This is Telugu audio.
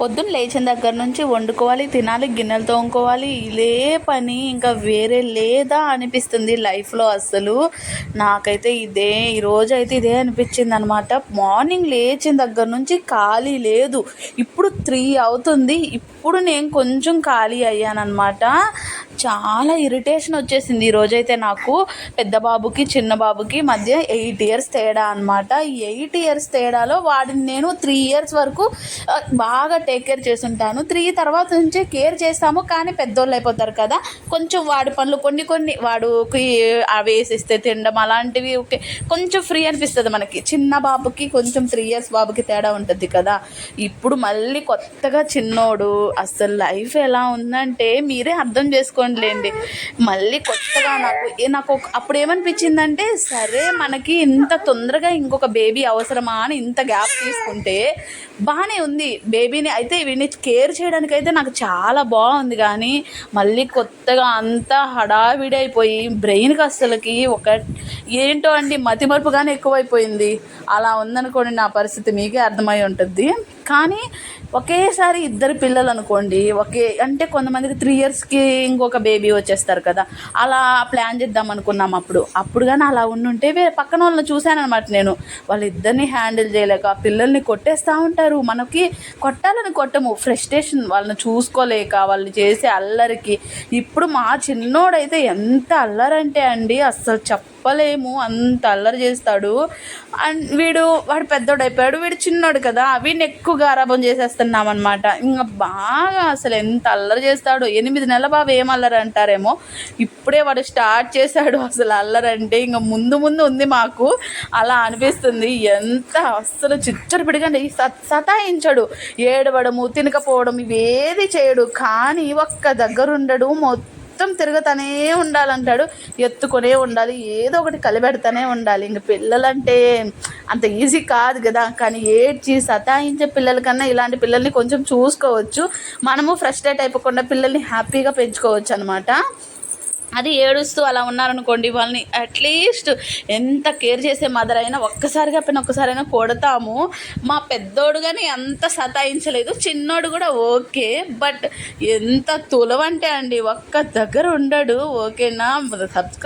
పొద్దున్న లేచిన దగ్గర నుంచి వండుకోవాలి తినాలి గిన్నెలు తోముకోవాలి. ఇదే పని ఇంకా వేరే లేదా అనిపిస్తుంది లైఫ్లో అసలు నాకైతే ఇదే ఈరోజు అయితే ఇదే అనిపించింది అనమాట మార్నింగ్ లేచిన దగ్గర నుంచి ఖాళీ లేదు. ఇప్పుడు త్రీ అవుతుంది. ఇప్పుడు నేను కొంచెం ఖాళీ అయ్యానమాట చాలా ఇరిటేషన్ వచ్చేసింది ఈరోజైతే నాకు. పెద్ద బాబుకి చిన్న బాబుకి మధ్య ఎయిట్ ఇయర్స్ తేడా అనమాట ఈ ఎయిట్ ఇయర్స్ తేడాలో వాడిని నేను త్రీ ఇయర్స్ వరకు బాగా టేక్ కేర్ చేసుంటాను త్రీ తర్వాత నుంచే కేర్ చేస్తాము కానీ పెద్దోళ్ళు అయిపోతారు కదా. కొంచెం వాడి పనులు కొన్ని కొన్ని వాడుకి అవి వేసిస్తే తినడం అలాంటివి ఓకే. కొంచెం ఫ్రీ అనిపిస్తుంది మనకి. చిన్న బాబుకి కొంచెం త్రీ ఇయర్స్ బాబుకి తేడా ఉంటుంది కదా. ఇప్పుడు మళ్ళీ కొత్తగా చిన్నోడు అసలు లైఫ్ ఎలా ఉందంటే మీరే అర్థం లేండి. మళ్ళీ కొత్తగా నాకు నాకు అప్పుడు ఏమనిపించిందంటే సరే మనకి ఇంత తొందరగా ఇంకొక బేబీ అవసరమా అని ఇంత గ్యాప్ తీసుకుంటే బాగానే ఉంది. బేబీని అయితే వీడిని కేర్ చేయడానికి అయితే నాకు చాలా బాగుంది కానీ మళ్ళీ కొత్తగా అంతా హడావిడి అయిపోయి బ్రెయిన్కి అస్సలకి ఒక ఏంటో అండి మతిమరుపుగానే ఎక్కువైపోయింది. అలా ఉందనుకోండి నా పరిస్థితి మీకే అర్థమై ఉంటుంది. కానీ ఒకేసారి ఇద్దరు పిల్లలు అనుకోండి ఒకే అంటే కొంతమందికి త్రీ ఇయర్స్కి ఇంకొక బేబీ వచ్చేస్తారు కదా. అలా ప్లాన్ చేద్దాం అనుకున్నాం అప్పుడు. అప్పుడు కానీ అలా ఉండుంటే వేరే పక్కన వాళ్ళని చూశాను అనమాట నేను. వాళ్ళిద్దరిని హ్యాండిల్ చేయలేక పిల్లల్ని కొట్టేస్తూ ఉంటారు. మనకి కొట్టాలని కొట్టము. ఫ్రస్ట్రేషన్ వాళ్ళని చూసుకోలేక వాళ్ళు చేసే అల్లరికి. ఇప్పుడు మా చిన్నోడైతే ఎంత అల్లరంటే అండి అస్సలు చెప్పలేము అంత అల్లరి చేస్తాడు. అండ్ వీడు వాడు పెద్దోడు అయిపోయాడు వీడు చిన్నోడు కదా వీడిని ఎక్కువ గారాబం చేసేస్తున్నాం అనమాట ఇంకా బాగా అసలు ఎంత అల్లరి చేస్తాడు. ఎనిమిది నెలల బాబు ఏం అల్లరి అంటారేమో. ఇప్పుడే వాడు స్టార్ట్ చేశాడు అసలు అల్లరి అంటే. ఇంకా ముందు ముందు ఉంది మాకు. అలా అనిపిస్తుంది. ఎంత అస్సలు చిచ్చరు పిడిగండి సత్ సతాయించడు. ఏడవడము తినకపోవడం ఇవేది చేయడు. కానీ ఒక్క దగ్గర ఉండడు మొత్తం మొత్తం తిరుగుతూనే ఉండాలంటాడు. ఎత్తుకొనే ఉండాలి ఏదో ఒకటి కలిపెడతానే ఉండాలి. ఇంక పిల్లలంటే అంత ఈజీ కాదు కదా. కానీ ఏడ్చి సతాయించే పిల్లల కన్నా ఇలాంటి పిల్లల్ని కొంచెం చూసుకోవచ్చు. మనము ఫ్రస్ట్రేట్ అయిపోకుండా పిల్లల్ని హ్యాపీగా పెంచుకోవచ్చు అనమాట అది ఏడుస్తూ అలా ఉన్నారనుకోండి వాళ్ళని అట్లీస్ట్ ఎంత కేర్ చేసే మదర్ అయినా ఒక్కసారిగా పైన ఒక్కసారైనా కొడతాము. మా పెద్దోడు కానీ అంత సతాయించలేదు చిన్నోడు కూడా ఓకే బట్ ఎంత తులవంటే అండి ఒక్క దగ్గర ఉండడు ఓకేనా? సబ్స్క్రైబ్